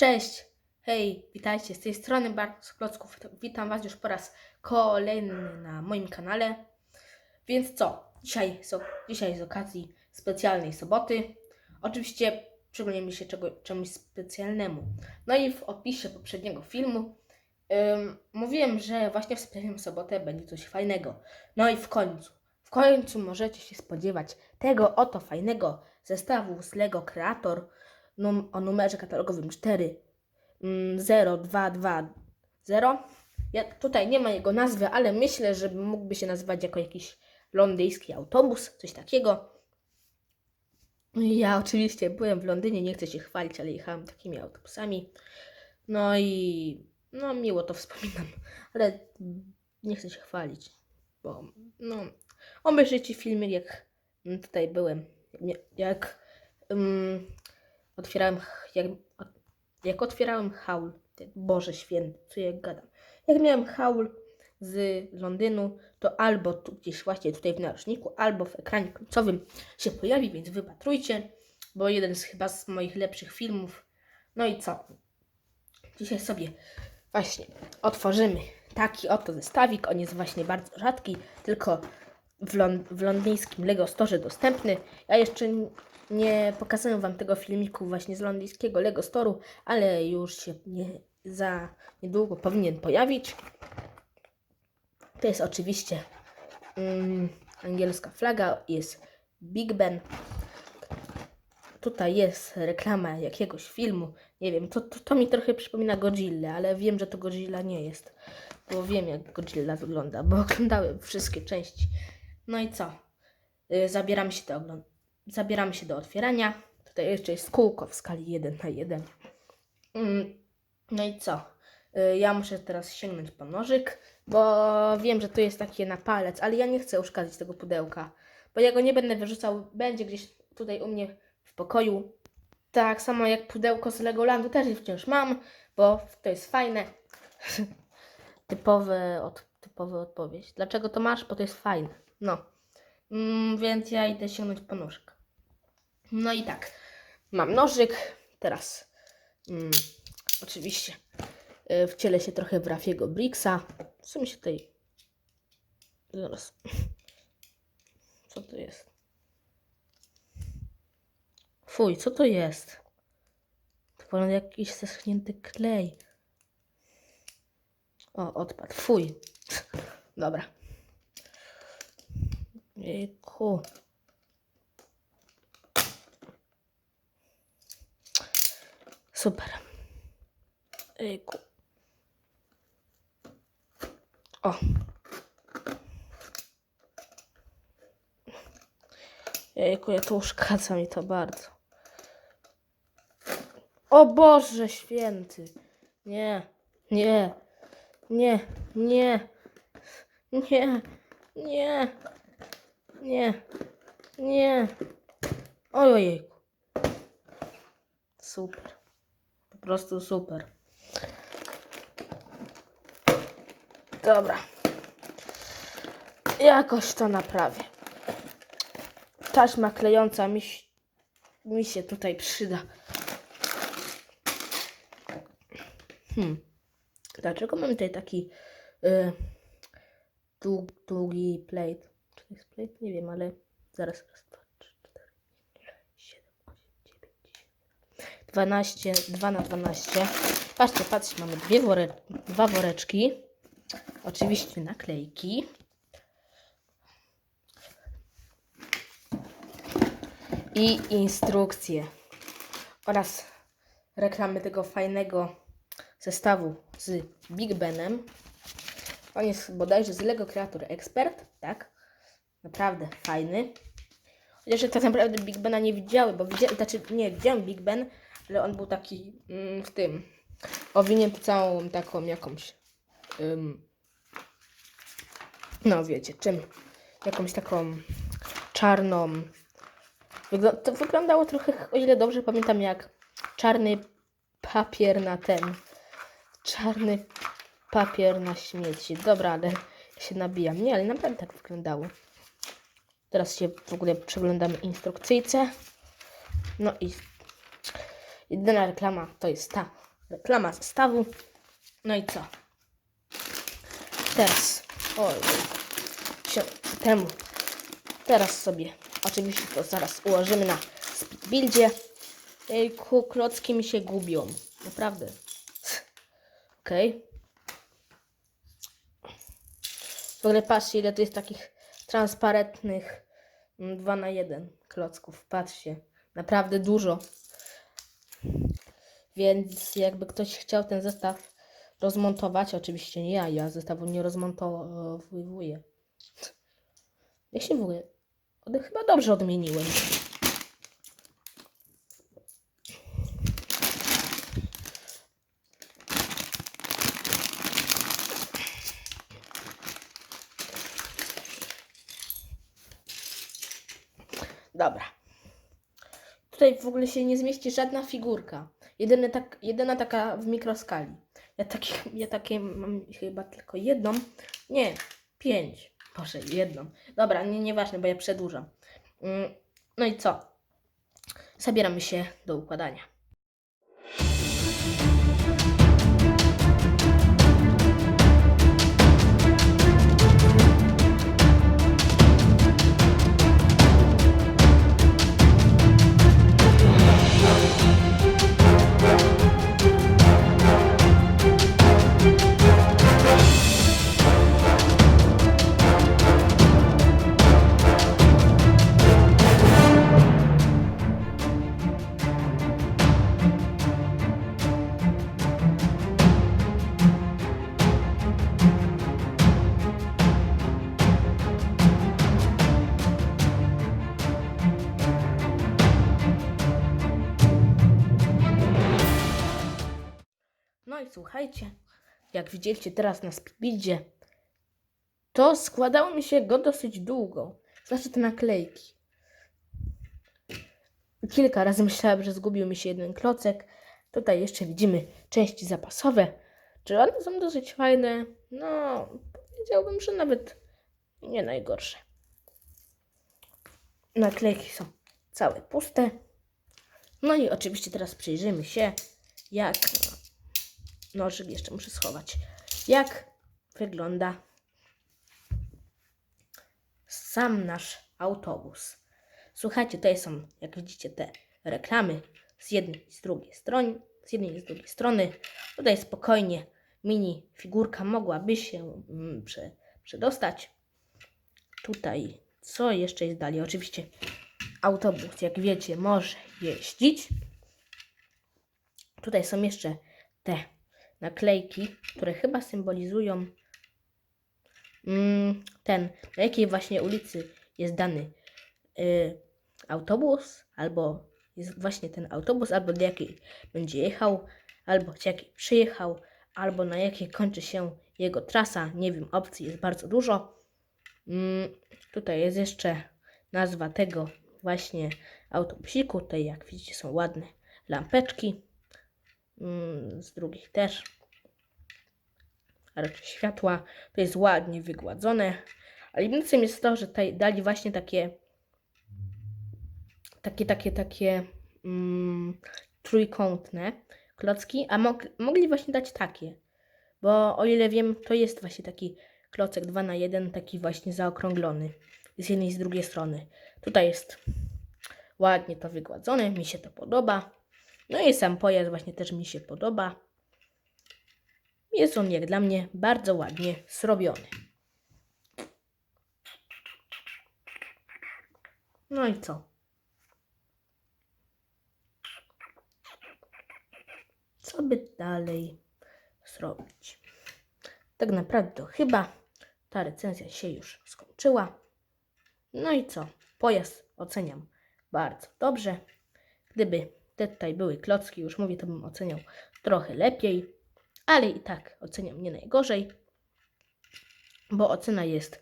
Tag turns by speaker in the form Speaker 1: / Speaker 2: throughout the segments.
Speaker 1: Cześć! Hej, witajcie, z tej strony Bartosz z Klocków. Witam Was już po raz kolejny na moim kanale. Więc co? Dzisiaj, so, dzisiaj z okazji specjalnej soboty. Oczywiście przyglądamy się czego, czemuś specjalnemu. No i w opisie poprzedniego filmu ym, mówiłem, że właśnie w specjalną sobotę będzie coś fajnego. No i w końcu, w końcu możecie się spodziewać tego oto fajnego zestawu z Lego Creator num o numerze katalogowym 4 mm, 0220. Ja, tutaj nie ma jego nazwy, ale myślę, że mógłby się nazywać jako jakiś londyński autobus, coś takiego. Ja oczywiście byłem w Londynie, nie chcę się chwalić, ale jechałem takimi autobusami. No i no miło to wspominam, ale nie chcę się chwalić, bo no obejrzyjcie filmy jak tutaj byłem, jak um, otwierałem, jak, jak otwierałem haul, Boże święty, co ja gadam, jak miałem haul z Londynu, to albo tu gdzieś właśnie tutaj w narożniku, albo w ekranie końcowym się pojawi, więc wypatrujcie, bo jeden z chyba z moich lepszych filmów. No i co? Dzisiaj sobie właśnie otworzymy taki oto zestawik. On jest właśnie bardzo rzadki, tylko w, lon- w londyńskim Lego Store dostępny. Ja jeszcze nie pokazałem Wam tego filmiku właśnie z londyńskiego Lego Store'u, ale już się nie, za niedługo powinien pojawić. To jest oczywiście mm, angielska flaga, jest Big Ben. Tutaj jest reklama jakiegoś filmu. Nie wiem, to, to, to mi trochę przypomina Godzilla, ale wiem, że to Godzilla nie jest. Bo wiem, jak Godzilla wygląda, bo oglądałem wszystkie części. No i co? Y, Zabieramy się do ogląd- Zabieramy się do otwierania. Tutaj jeszcze jest kółko w skali 1 na 1. Mm, No i co? Y, Ja muszę teraz sięgnąć po nożyk, bo wiem, że to jest takie na palec, ale ja nie chcę uszkadzić tego pudełka, bo ja go nie będę wyrzucał, będzie gdzieś tutaj u mnie w pokoju. Tak samo jak pudełko z Legolandu też je wciąż mam, bo to jest fajne. Typowe, od, typowa odpowiedź. Dlaczego to masz? Bo to jest fajne. No. Mm, więc ja idę sięgnąć po nóżek. No i tak. Mam nożyk. Teraz mm, oczywiście y, wcielę się trochę w Rafiego Bricksa. W sumie się tutaj... Zaraz. Co to jest? Fuj, co to jest? To wygląda jak jakiś zeschnięty klej. O, odpadł. Fuj. Dobra. Jejku. Super. Jejku. O. Jejku, ja to uszkadza mi to bardzo. O Boże święty. Nie, nie, nie, nie, nie, nie, nie, nie. Ojejku. Super. Po prostu super. Dobra. Jakoś to naprawię. Taśma klejąca mi, mi się tutaj przyda. Hmm. Dlaczego mam tutaj taki y, dług, długi plate? Nie wiem, ale zaraz. Raz, dwa, trzy, cztery, siedem, osiem, dziewięć, dziesięć. 12, 2 na 12. Patrzcie, patrzcie, mamy dwie wore, dwa woreczki. Oczywiście naklejki. I instrukcje. Oraz reklamy tego fajnego zestawu z Big Benem. On jest bodajże z Lego Creator Expert, tak? Naprawdę fajny. Chociaż tak naprawdę Big Bena nie widziałem, bo widziałem, znaczy nie, widziałem Big Ben, ale on był taki mm, w tym, owinięty całą taką jakąś, ym, no wiecie, czym, jakąś taką czarną, to wyglądało trochę, o ile dobrze pamiętam, jak czarny papier na ten, czarny papier na śmieci. Dobra, ale się nabijam. Nie, ale naprawdę tak wyglądało. Teraz się w ogóle przeglądamy instrukcyjce. No i jedyna reklama to jest ta reklama zestawu. No i co? Teraz, oj, się, temu, teraz sobie, oczywiście to zaraz ułożymy na speedbuildzie. Ejku, klocki mi się gubią, naprawdę. Okej. W ogóle patrzcie, ile tu jest takich transparentnych 2 na 1 klocków. Patrzcie, naprawdę dużo. Więc jakby ktoś chciał ten zestaw rozmontować, oczywiście nie ja, ja zestawu nie rozmontowuję. Jak się w Chyba dobrze odmieniłem. Dobra. Tutaj w ogóle się nie zmieści żadna figurka. Jedyna, tak, jedyna taka w mikroskali. Ja takie, ja takie mam chyba tylko jedną. Nie, pięć. Boże, jedną. Dobra, nie, nieważne, bo ja przedłużam. Mm, No i co? Zabieramy się do układania. No i słuchajcie, jak widzieliście teraz na speedbuildzie, to składało mi się go dosyć długo. Znaczy te naklejki. Kilka razy myślałem, że zgubił mi się jeden klocek. Tutaj jeszcze widzimy części zapasowe. Czy one są dosyć fajne? No, powiedziałbym, że nawet nie najgorsze. Naklejki są całe puste. No i oczywiście teraz przyjrzymy się, jak nożyk jeszcze muszę schować. Jak wygląda sam nasz autobus? Słuchajcie, tutaj są, jak widzicie, te reklamy z jednej i z drugiej strony. Z jednej i z drugiej strony. Tutaj spokojnie mini figurka mogłaby się mm, prze, przedostać. Tutaj, co jeszcze jest dalej? Oczywiście autobus, jak wiecie, może jeździć. Tutaj są jeszcze te naklejki, które chyba symbolizują mm, ten, na jakiej właśnie ulicy jest dany y, autobus, albo jest właśnie ten autobus, albo do jakiej będzie jechał, albo z jakiej przyjechał, albo na jakiej kończy się jego trasa. Nie wiem, opcji jest bardzo dużo. Mm, tutaj jest jeszcze nazwa tego właśnie autobusiku. Tutaj, jak widzicie, są ładne lampeczki. Mm, z drugich też. A raczej światła. To jest ładnie wygładzone. Ale minusem jest to, że tutaj dali właśnie takie takie, takie, takie mm, trójkątne klocki, a mog, mogli właśnie dać takie. Bo o ile wiem, to jest właśnie taki klocek 2 na 1 taki właśnie zaokrąglony. Z jednej i z drugiej strony. Tutaj jest ładnie to wygładzone, mi się to podoba. No i sam pojazd właśnie też mi się podoba. Jest on jak dla mnie bardzo ładnie zrobiony. No i co? Co by dalej zrobić? Tak naprawdę to chyba ta recenzja się już skończyła. No i co? Pojazd oceniam bardzo dobrze. Gdyby te tutaj były klocki, już mówię, to bym oceniał trochę lepiej, ale i tak oceniam nie najgorzej, bo ocena jest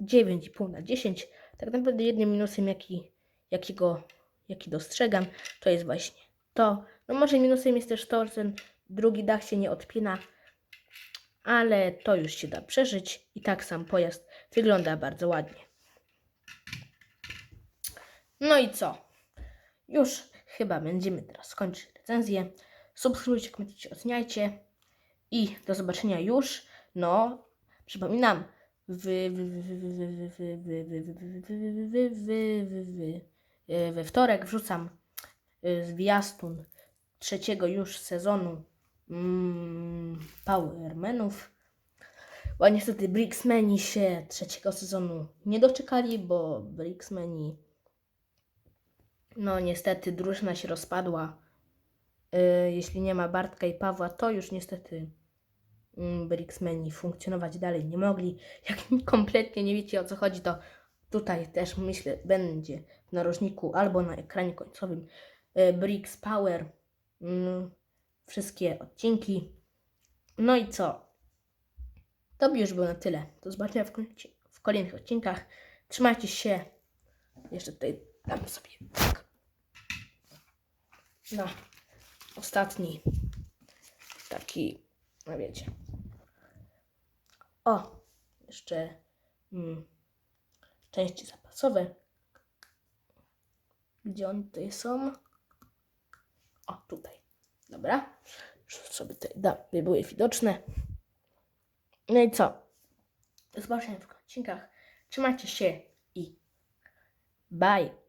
Speaker 1: 9,5 na 10. Tak naprawdę jednym minusem, jaki, jakiego, jaki dostrzegam, to jest właśnie to. No może minusem jest też to, że ten drugi dach się nie odpina, ale to już się da przeżyć i tak sam pojazd wygląda bardzo ładnie. No i co? Już chyba będziemy teraz kończyć recenzję. Subskrybujcie, komentujcie, oceniajcie i do zobaczenia już. No, przypominam, we wtorek wrzucam zwiastun trzeciego już sezonu mm, Powermenów. Bo niestety Bricksmeni się trzeciego sezonu nie doczekali, bo Bricksmeni no niestety drużyna się rozpadła. Y, jeśli nie ma Bartka i Pawła, to już niestety mm, Brixmeni funkcjonować dalej nie mogli. Jak kompletnie nie wiecie o co chodzi, to tutaj też myślę będzie w narożniku albo na ekranie końcowym y, Brix Power. Mm, wszystkie odcinki. No i co? To by już było na tyle. Do zobaczenia w, w kolejnych odcinkach. Trzymajcie się. Jeszcze tutaj dam sobie. Na ostatni taki, no wiecie. O, jeszcze mm, części zapasowe. Gdzie one tutaj są? O, tutaj. Dobra. Już sobie da, by były widoczne. No i co? Do zobaczenia w odcinkach. Trzymajcie się i bye.